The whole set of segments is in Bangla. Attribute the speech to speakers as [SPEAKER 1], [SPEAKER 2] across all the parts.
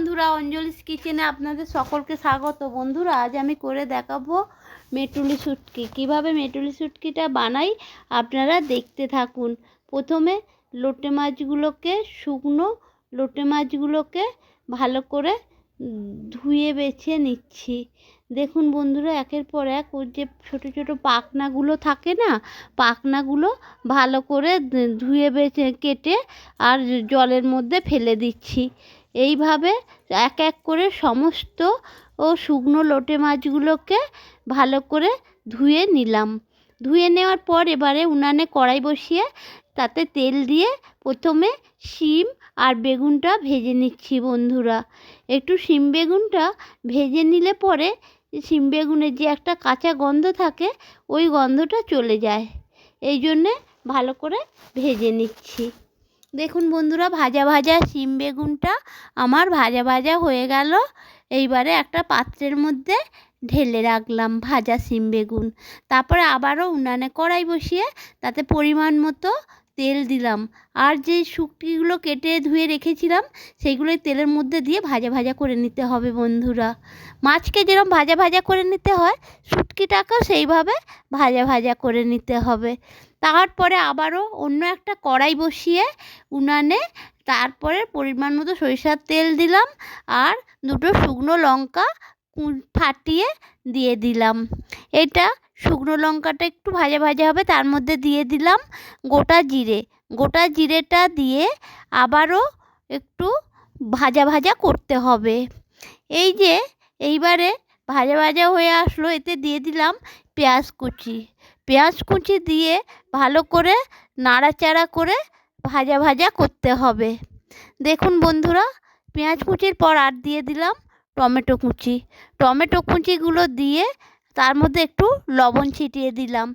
[SPEAKER 1] বন্ধুরা, অঞ্জলিস কিচেনে আপনাদের সকলকে স্বাগত। বন্ধুরা, আজ আমি করে দেখাবো মেটুলি শুটকি কীভাবে মেটুলি শুটকিটা বানাই আপনারা দেখতে থাকুন। প্রথমে লোটে মাছগুলোকে, শুকনো লোটে মাছগুলোকে ভালো করে ধুয়ে বেছে নিচ্ছি। দেখুন বন্ধুরা, একের পর এক ওর যে ছোটো ছোটো পাখনাগুলো থাকে না, পাখনাগুলো ভালো করে ধুয়ে বেছে, কেটে আর জলের মধ্যে ফেলে দিচ্ছি। এইভাবে এক এক করে সমস্ত ও শুকনো লোটে মাছগুলোকে ভালো করে ধুয়ে নিলাম। ধুয়ে নেওয়ার পর এবারে উনানে কড়াই বসিয়ে তাতে তেল দিয়ে প্রথমে শিম আর বেগুনটা ভেজে নিচ্ছি বন্ধুরা। একটু শিম বেগুনটা ভেজে নিলে পরে শিম বেগুনের যে একটা কাঁচা গন্ধ থাকে, ওই গন্ধটা চলে যায়। এই জন্যে ভালো করে ভেজে নিচ্ছি। দেখুন বন্ধুরা, ভাজা ভাজা শিম বেগুনটা আমার ভাজা ভাজা হয়ে গেল। এইবারে একটা পাত্রের মধ্যে ঢেলে রাখলাম ভাজা শিম বেগুন। তারপরে আবারও উনানে কড়াই বসিয়ে তাতে পরিমাণ মতো তেল দিলাম। আর যে শুটকিগুলো কেটে ধুয়ে রেখেছিলাম সেইগুলো তেলের মধ্যে দিয়ে ভাজা ভাজা করে নিতে হবে বন্ধুরা। মাছকে যেরকম ভাজা ভাজা করে নিতে হয়, শুটকিটাকেও সেইভাবে ভাজা ভাজা করে নিতে হবে। তারপরে আবারও অন্য একটা কড়াই বসিয়ে উনানে তারপরে পরিমাণ মতো সরিষার তেল দিলাম আর দুটো শুকনো লঙ্কা ফাটিয়ে দিয়ে দিলাম। এটা শুকনো লঙ্কাটা একটু ভাজা ভাজা হবে, তার মধ্যে দিয়ে দিলাম গোটা জিরে। গোটা জিরেটা দিয়ে আবারও একটু ভাজা ভাজা করতে হবে। এই যে এইবারে ভাজা ভাজা হয়ে আসলো, এতে দিয়ে দিলাম পেঁয়াজ কুচি। পেঁয়াজ কুচি দিয়ে ভালো করে নাড়াচাড়া করে ভাজা ভাজা করতে হবে। দেখুন বন্ধুরা, পেঁয়াজ কুচির পর আর দিয়ে দিলাম টমেটো কুচি। টমেটো কুচিগুলো দিয়ে তার মধ্যে একটু লবণ ছিটিয়ে দিলাম।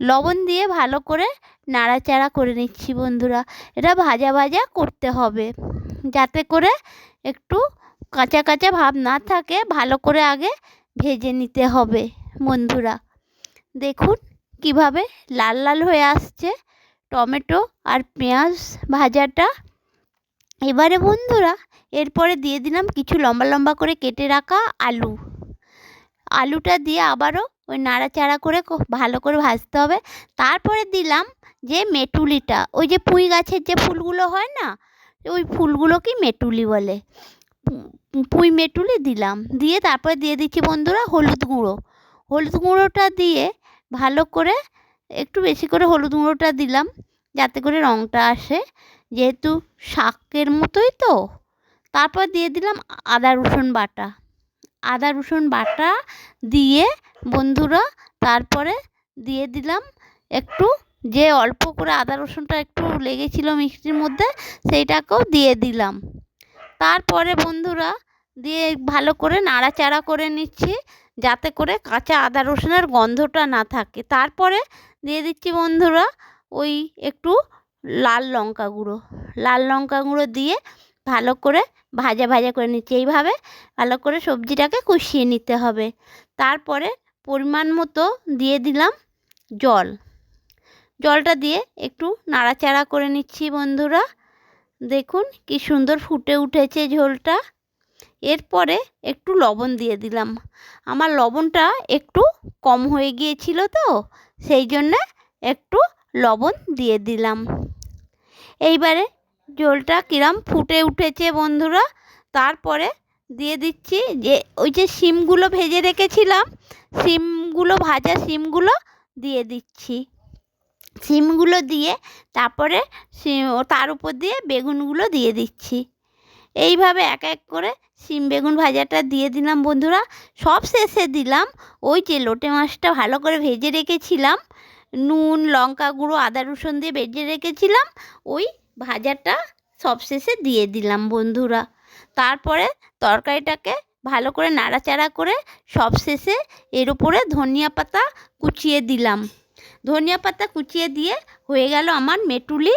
[SPEAKER 1] লবণ দিয়ে ভালো করে নাড়াচাড়া করে নিচ্ছি বন্ধুরা। এটা ভাজা ভাজা করতে হবে। যাতে করে একটু কাঁচা কাঁচা ভাব না থাকে, ভালো করে আগে ভেজে নিতে হবে বন্ধুরা। দেখুন কীভাবে লাল লাল হয়ে আসছে টমেটো আর পেঁয়াজ ভাজাটা। এবারে বন্ধুরা এরপরে দিয়ে দিলাম কিছু লম্বা লম্বা করে কেটে রাখা আলু। আলুটা দিয়ে আবারও ওই নাড়াচাড়া করে ভালো করে ভাজতে হবে। তারপরে দিলাম যে মেটুলিটা, ওই যে পুঁই গাছের যে ফুলগুলো হয় না, ওই ফুলগুলোকেই মেটুলি বলে? পুঁই মেটুলি দিলাম। দিয়ে তারপরে দিয়ে দিচ্ছি বন্ধুরা হলুদ গুঁড়ো। হলুদ গুঁড়োটা দিয়ে ভালো করে একটু বেশি করে হলুদ গুঁড়োটা দিলাম, যাতে করে রঙটা আসে। যেহেতু শাকের মতোই তো, তারপর দিয়ে দিলাম আদা রসুন বাটা। আদা, রসুন বাটা দিয়ে বন্ধুরা তারপরে দিয়ে দিলাম একটু যে অল্প করে আদা, রসুনটা একটু লেগেছিল মিষ্টির মধ্যে সেইটাকেও দিয়ে দিলাম। তারপরে বন্ধুরা দিয়ে ভালো করে নাড়াচাড়া করে নিচ্ছি যাতে করে কাঁচা আদা, রসুনের গন্ধটা না থাকে। তারপরে দিয়ে দিচ্ছি বন্ধুরা ওই একটু লাল লঙ্কা গুঁড়ো। লাল লঙ্কা গুঁড়ো দিয়ে ভালো করে ভাজা ভাজা করে নিচ্ছি। এইভাবে ভালো করে সবজিটাকে কষিয়ে নিতে হবে। তারপরে পরিমাণ মতো দিয়ে দিলাম জল। জলটা দিয়ে একটু নাড়াচাড়া করে নিচ্ছি বন্ধুরা। দেখুন কি সুন্দর ফুটে উঠেছে ঝোলটা। এরপরে একটু লবণ দিয়ে দিলাম। আমার লবণটা একটু কম হয়ে গিয়েছিল তো, সেই জন্যে একটু লবণ দিয়ে দিলাম। এইবারে ঝোলটা কিরম ফুটে উঠেছে বন্ধুরা? তারপরে দিয়ে দিচ্ছি যে, ওই যে শিমগুলো ভেজে রেখেছিলাম, শিমগুলো, ভাজা শিমগুলো দিয়ে দিচ্ছি। শিমগুলো দিয়ে তারপরে তার উপর দিয়ে বেগুনগুলো দিয়ে দিচ্ছি। এইভাবে এক এক করে শিম বেগুন ভাজাটা দিয়ে দিলাম বন্ধুরা। সব শেষে দিলাম ওই যে লোটে মাছটা ভালো করে ভেজে রেখেছিলাম। নুন, লঙ্কা গুঁড়ো, আদা রসুন দিয়ে ভেজে রেখেছিলাম। ওই ভাজাটা সবশেষে দিয়ে দিলাম বন্ধুরা। তারপরে তরকারিটাকে ভালো করে নাড়াচাড়া করে সবশেষে এর উপরে ধনিয়া পাতা কুচিয়ে দিলাম। ধনিয়া পাতা কুচিয়ে দিয়ে হয়ে গেল আমার মেটুলি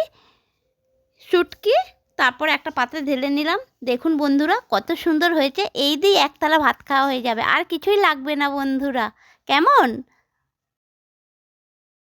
[SPEAKER 1] শুটকি। তারপর একটা পাত্রে ঢেলে নিলাম। দেখুন বন্ধুরা কত সুন্দর হয়েছে। এই দিয়ে একতলা ভাত খাওয়া হয়ে যাবে। আর কিছুই লাগবে না বন্ধুরা। কেমন?